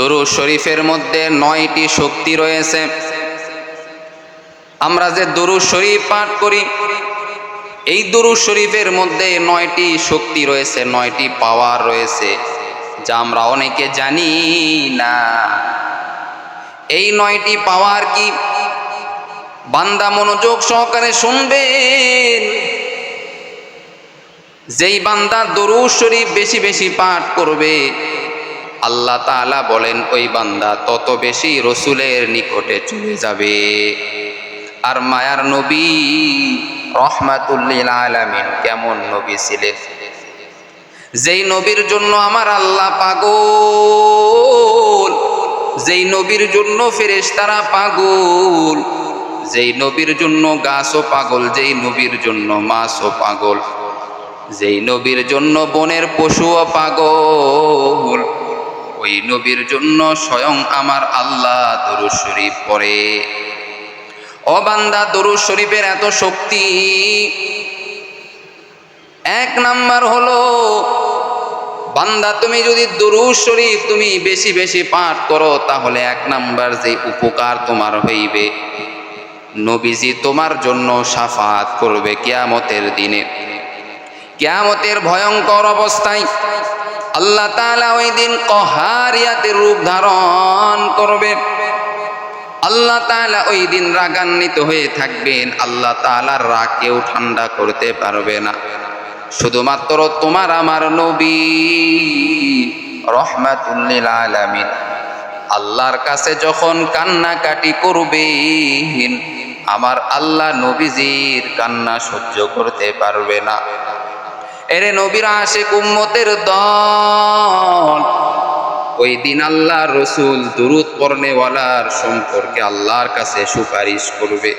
দরুদ শরীফের মধ্যে নয়টি শক্তি রয়েছে। আমরা যে দরুদ শরীফ পাঠ করি, এই দরুদ শরীফের মধ্যে নয়টি শক্তি রয়েছে, নয়টি পাওয়ার রয়েছে, যা আমরা অনেকে জানি না। এই নয়টি পাওয়ার কি? বান্দা মনোযোগ সহকারে শুনবেন। যেই বান্দা দরুদ শরীফ বেশি বেশি পাঠ করবে আল্লাহ তাআলা বলেন, ওই বান্দা তত বেশি রসুলের নিকটে চলে যাবে। আর মায়ার নবী রহমাতুল্লিল আলামিন কেমন নবী ছিলেন? যেই নবীর জন্য আমার আল্লাহ পাগল, যেই নবীর জন্য ফেরেশতারা পাগল, যেই নবীর জন্য গাছও পাগল, যেই নবীর জন্য মাছও পাগল, যেই নবীর জন্য বনের পশুও পাগল। ওই নবীর জন্য স্বয়ং আমার আল্লাহ দরুদ শরীফ পড়ে। ও বান্দা শরীফের এত শক্তি, এক নাম্বার হলো, বান্দা, তুমি যদি দরুদ শরীফ তুমি বেশি বেশি পাঠ করো, তাহলে এক নাম্বার যে উপকার তোমার হইবে। নবীজি তোমার জন্য সাফাত করবে কেয়ামতের দিনে। কেয়ামতের ভয়ঙ্কর অবস্থায় আল্লাহ তাআলা ওই দিন কহারিয়াতে রূপ ধারণ করবে। আল্লাহ তাআলা ওই দিন রাগান্বিত হয়ে থাকবেন। আল্লাহ তাআলার রাগ কেউ ঠান্ডা করতে পারবে না। শুধুমাত্র তোমার আমার নবী রহমাতুল্লিল আলামিন। আল্লাহর কাছে যখন কান্নাকাটি করবেন, আমার আল্লাহ নবীজির কান্না সহ্য করতে পারবে না। এরে নবীর আশে কুম্মতের দল। ওই দিন আল্লাহ রসুল দুরুদ পর্নেওয়ালার সম্পর্কে আল্লাহর কাছে সুপারিশ করবে।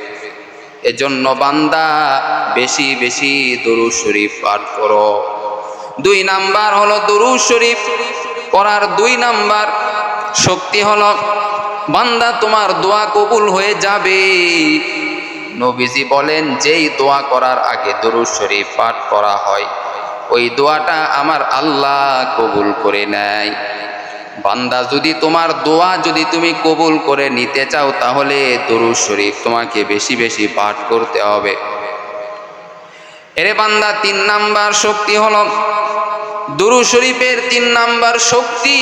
এজন্য বান্দা বেশি বেশি দরুদ শরীফ পাঠ করো। দুই নাম্বার হলো দরুদ শরীফ পড়ার দুই নাম্বার শক্তি হলো, বান্দা তোমার দোয়া কবুল হয়ে যাবে। নবীজি বলেন, যেই দোয়া করার আগে দরুদ শরীফ পাঠ করা হয়। ওই দোয়াটা আমার আল্লাহ কবুল করে নেয়। বান্দা, যদি তোমার দোয়া যদি তুমি কবুল করে নিতে চাও, তাহলে দরুদ শরীফ তোমাকে বেশি বেশি পাঠ করতে হবে। এরে বান্দা, তিন নাম্বার শক্তি হল দুরু শরীফের তিন নাম্বার শক্তি।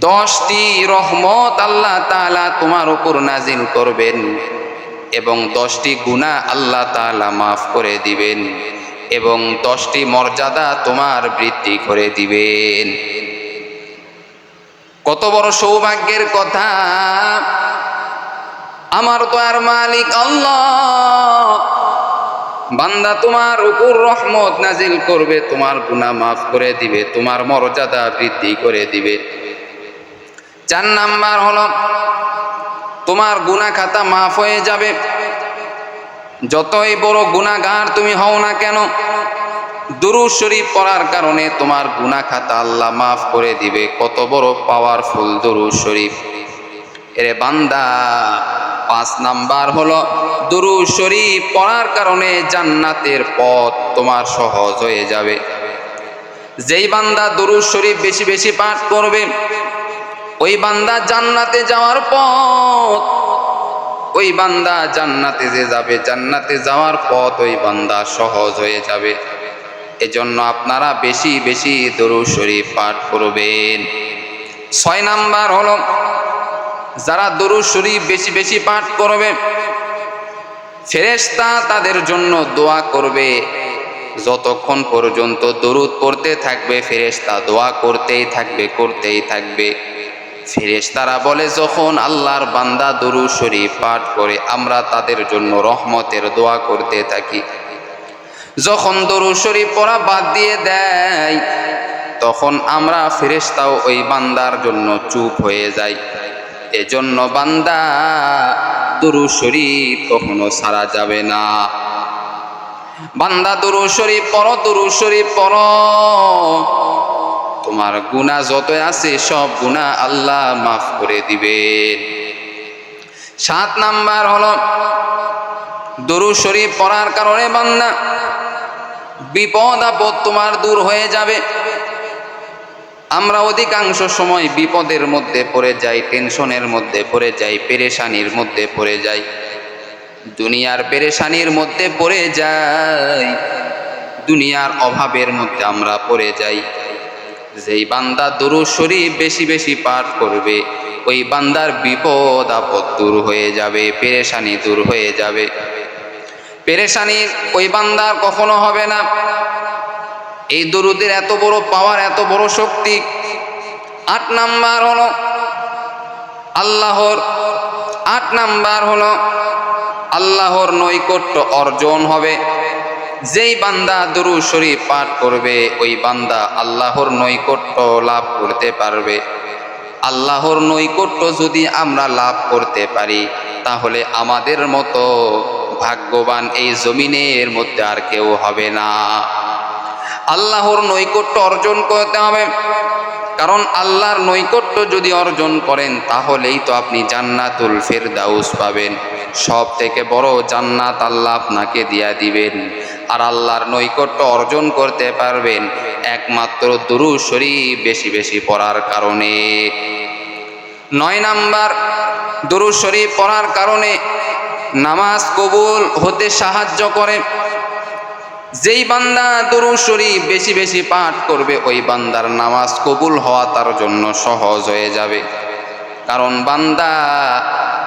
দশটি রহমত আল্লাহ তাআলা তোমার উপর নাজিল করবেন এবং দশটি গুণা আল্লাহ তাআলা মাফ করে দিবেন। এবং দশটি মর্যাদা তোমার বৃদ্ধি করে দিবেন। কত বড় সৌভাগ্যের কথা। আমার তো আর মালিক আল্লাহ। বান্দা তোমার উপর রহমত নাজিল করবে, তোমার গুনাহ মাফ করে দিবে, তোমার মর্যাদা বৃদ্ধি করে দিবে। চার নাম্বার হলো, তোমার গুনাহ খাতা মাফ হয়ে যাবে। যতই বড় গুনাহগার তুমি হও না কেন, দুরুদ শরীফ পড়ার কারণে তোমার গুনাহ খাতা আল্লাহ মাফ করে দিবে। কত বড় পাওয়ারফুল দুরু শরীফ। এরে বান্দা, পাঁচ নাম্বার হলো দুরু শরীফ পড়ার কারণে জান্নাতের পথ তোমার সহজ হয়ে যাবে। যেই বান্দা দুরুদ শরীফ বেশি বেশি পাঠ করবে, ওই বান্দা জান্নাতে যাওয়ার পথ ওই বান্দা জান্নাতে যে যাবে, জান্নাতে যাওয়ার পথ ওই বান্দা সহজ হয়ে যাবে। এজন্য আপনারা বেশি বেশি দরুদ শরীফ পাঠ করবেন। ছয় নাম্বার হল, যারা দরুদ শরীফ বেশি বেশি পাঠ করবে, ফেরেশতা তাদের জন্য দোয়া করবে। যতক্ষণ পর্যন্ত দরুদ পড়তে থাকবে, ফেরেশতা দোয়া করতেই থাকবে করতেই থাকবে। ফেরেশতারা বলে, যখন আল্লাহর বান্দা দরুদ শরীফ পাঠ করে, আমরা তাদের জন্য রহমতের দোয়া করতে থাকি। যখন দরুদ শরীফ পড়া বাদ দিয়ে দেয়, তখন আমরা ফেরেশতাও ওই বান্দার জন্য চুপ হয়ে যাই। এজন্য বান্দা দরুদ শরীফ কখনো সারা যাবে না। বান্দা দরুদ শরীফ পড়ো, দরুদ শরীফ পড়ো। তোমার গুণা যত আছে, সব গুণা আল্লাহ মাফ করে দিবেন। সাত নাম্বার হলো দরু শরীফ পড়ার কারণে বান্না বিপদ আপদ তোমার দূর হয়ে যাবে। আমরা অধিকাংশ সময় বিপদের মধ্যে পড়ে যাই, টেনশনের মধ্যে পড়ে যাই, পেরেশানির মধ্যে পড়ে যাই, দুনিয়ার পেরেশানির মধ্যে পড়ে যাই, দুনিয়ার অভাবের মধ্যে আমরা পড়ে যাই। যেই বান্দা দুরু শরীফ বেশি বেশি পাঠ করবে, ওই বান্দার বিপদ আপদ দূর হয়ে যাবে, পেরেশানি দূর হয়ে যাবে। পেরেশানির ওই বান্দার কখনো হবে না। এই দরুদের এত বড় পাওয়ার, এত বড় শক্তি। আট নাম্বার হলো আল্লাহর, আট নাম্বার হলো আল্লাহর নৈকট্য অর্জন হবে। যেই বান্দা দুরু শরীফ পাঠ করবে, ওই বান্দা আল্লাহর নৈকট্য লাভ করতে পারবে। আল্লাহর নৈকট্য যদি আমরা লাভ করতে পারি, তাহলে আমাদের মতো ভাগ্যবান এই জমিনের মধ্যে আর কেউ হবে না। আল্লাহর নৈকট্য অর্জন করতে হবে। কারণ আল্লাহর নৈকট্য যদি অর্জন করেন, তাহলেই তো আপনি জান্নাতুল ফেরদাউস পাবেন। সব থেকে বড় জান্নাত আল্লাহ আপনাকে দিয়া দিবেন। আর আল্লাহর নৈকট্য অর্জন করতে পারবেন একমাত্র দুরু শরীফ বেশি বেশি পড়ার কারণে। নয় নাম্বার দুরু শরীফ পড়ার কারণে নামাজ কবুল হতে সাহায্য করে। যেই বান্দা দরু শরীফ বেশি বেশি পাঠ করবে, ওই বান্দার নামাজ কবুল হওয়া তার জন্য সহজ হয়ে যাবে। কারণ বান্দা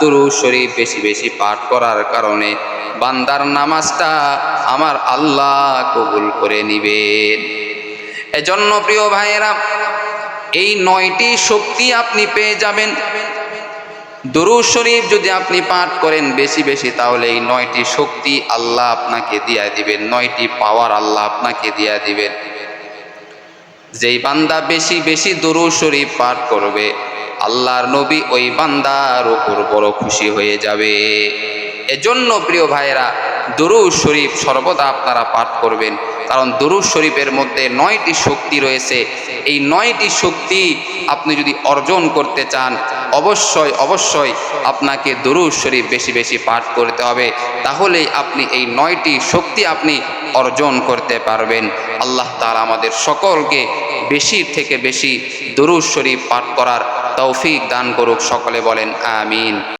দরু শরীফ বেশি বেশি পাঠ করার কারণে বান্দার নামাজটা আমার আল্লাহ কবুল করে নিবেন। এজন্য প্রিয় ভাইয়েরা, এই নয়টি শক্তি আপনি পেয়ে যাবেন। দরুদ শরীফ যদি আপনি পাঠ করেন বেশি বেশি, তাহলে এই নয়টি শক্তি আল্লাহ আপনাকে দিয়া দিবেন, নয়টি পাওয়ার আল্লাহ আপনাকে দিয়া দিবেন। যেই বান্দা বেশি বেশি দরুদ শরীফ পাঠ করবে আল্লাহর নবী ওই বান্দার উপর বড় খুশি হয়ে যাবে। এজন্য প্রিয় ভাইয়েরা, দরুদ শরীফ সর্বদা আপনারা পাঠ করবেন। কারণ দরুদ শরীফের মধ্যে নয়টি শক্তি রয়েছে। এই নয়টি শক্তি আপনি যদি অর্জন করতে চান, অবশ্যই অবশ্যই আপনাকে দরুদ শরীফ বেশি বেশি পাঠ করতে হবে। তাহলেই আপনি এই নয়টি শক্তি আপনি অর্জন করতে পারবেন। আল্লাহ তাআলা আমাদের সকলকে বেশি থেকে বেশি দরুদ শরীফ পাঠ করার তৌফিক দান করুক সকলে বলেন আমিন।